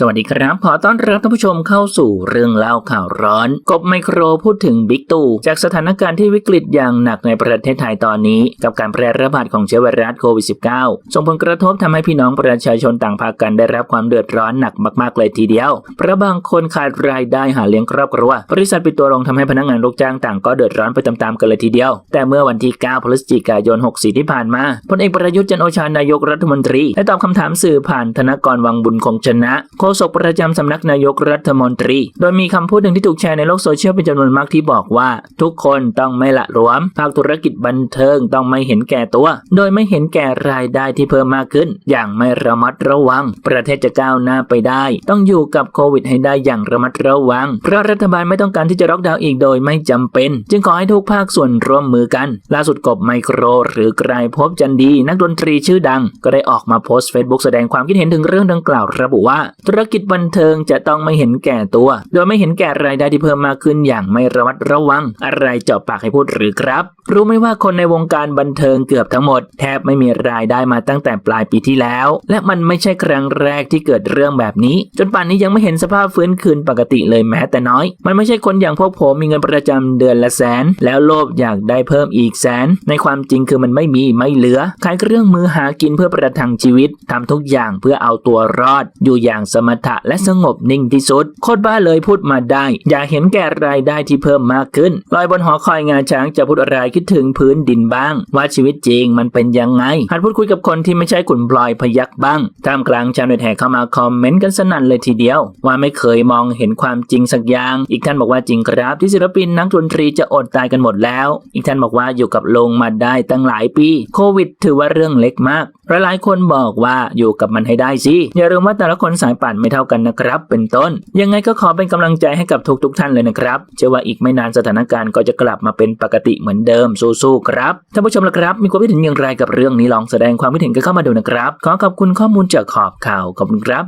สวัสดีครับ ขอต้อนรับท่านผู้ชมเข้าสู่เรื่องเล่าข่าวร้อน กบไมโครพูดถึงบิ๊กตู่จากสถานการณ์ที่วิกฤตอย่างหนักในประเทศไทยตอนนี้ กับการแพร่ระบาดของเชื้อไวรัสโควิด -19 ส่งผลกระทบทำให้พี่น้องประชาชนต่างพากันได้รับความเดือดร้อนหนักมากๆเลยทีเดียวเพราะบางคนขาดรายได้หาเลี้ยงครอบครัวบริษัทปิดตัวลงทำให้พนักงานลูกจ้างต่างก็เดือดร้อนไปตามๆกันเลยทีเดียว แต่เมื่อวันที่ 9 พฤศจิกายน 64 ที่ผ่านมาพลเอกประยุทธ์จันโอชานายกรัฐมนตรีได้ตอบคำถามสื่อผ่านธนกรวังบุญคงชนะโฆษกประจำสำนักนายกรัฐมนตรี โดยมีคำพูดหนึ่งที่ถูกแชร์ในโลกโซเชียลเป็นจำนวนมากที่บอกว่า ทุกคนต้องไม่ละหลวม ภาคธุรกิจบันเทิงต้องไม่เห็นแก่ตัว โดยไม่เห็นแก่รายได้ที่เพิ่มมากขึ้น อย่างไม่ระมัดระวัง ประเทศจะก้าวหน้าไปได้ ต้องอยู่กับโควิดให้ได้อย่างระมัดระวัง เพราะรัฐบาลไม่ต้องการที่จะล็อกดาวน์อีกโดยไม่จำเป็น จึงขอให้ทุกภาคส่วนร่วมมือกัน ล่าสุดกบไมโคร หรือกลายภพจันดี นักดนตรีชื่อดัง ก็ได้ออกมาโพสต์เฟซบุ๊กแสดงความคิดเห็นถึงเรื่องดังกล่าวระบุว่าธุรกิจบันเทิงจะต้องไม่เห็นแก่ตัว โดยไม่เห็นแก่รายได้ที่เพิ่มมากขึ้นอย่างไม่ระมัดระวัง อะไรเจาะปากให้พูดหรือครับ รู้ไหมว่าคนในวงการบันเทิงเกือบทั้งหมด แทบไม่มีรายได้มาตั้งแต่ปลายปีที่แล้ว และมันไม่ใช่ครั้งแรกที่เกิดเรื่องแบบนี้ จนป่านนี้ยังไม่เห็นสภาพฟื้นคืนปกติเลยแม้แต่น้อย มันไม่ใช่คนอย่างพวกผมมีเงินประจำเดือนละแสน แล้วโลภอยากได้เพิ่มอีกแสน ในความจริงคือมันไม่มีไม่เหลือขายเครื่องมือหากินเพื่อประทังชีวิตทำทุกอย่างเพื่อเอาตัวรอดอยู่อย่างสมถะและสงบนิ่งที่สุด โคตรบ้าเลยพูดมาได้ อย่าเห็นแก่รายได้ที่เพิ่มมากขึ้นลอยบนหอคอยงาช้างจะพูดอะไรคิดถึงพื้นดินบ้าง ว่าชีวิตจริงมันเป็นยังไงหัดพูดคุยกับคนที่ไม่ใช่ขุนพลอยพยักบ้างท่ามกลางชาวเน็ตแห่เข้ามาคอมเมนต์กันสนั่นเลยทีเดียว ว่าไม่เคยมองเห็นความจริงสักอย่าง อีกท่านบอกว่าจริงครับ ที่ศิลปินนักดนตรีจะอดตายกันหมดแล้ว อีกท่านบอกว่าอยู่กับลงมาได้ตั้งหลายปี โควิด ถือว่าเรื่องเล็กมาก หลายๆคนบอกว่าอยู่กับมันให้ได้สิ อย่าลืมว่าแต่ละคนสายป่านไม่เท่ากันนะครับ เป็นต้น ยังไงก็ขอเป็นกำลังใจให้กับทุกๆท่านเลยนะครับ เชื่อว่าอีกไม่นานสถานการณ์ก็จะกลับมาเป็นปกติเหมือนเดิมสู้ๆครับ ท่านผู้ชมละครับ มีความคิดเห็นอย่างไรกับเรื่องนี้ลองแสดงความคิดเห็นกันเข้ามาดูนะครับ ขอขอบคุณข้อมูลจากขอบข่าวขอบคุณครับ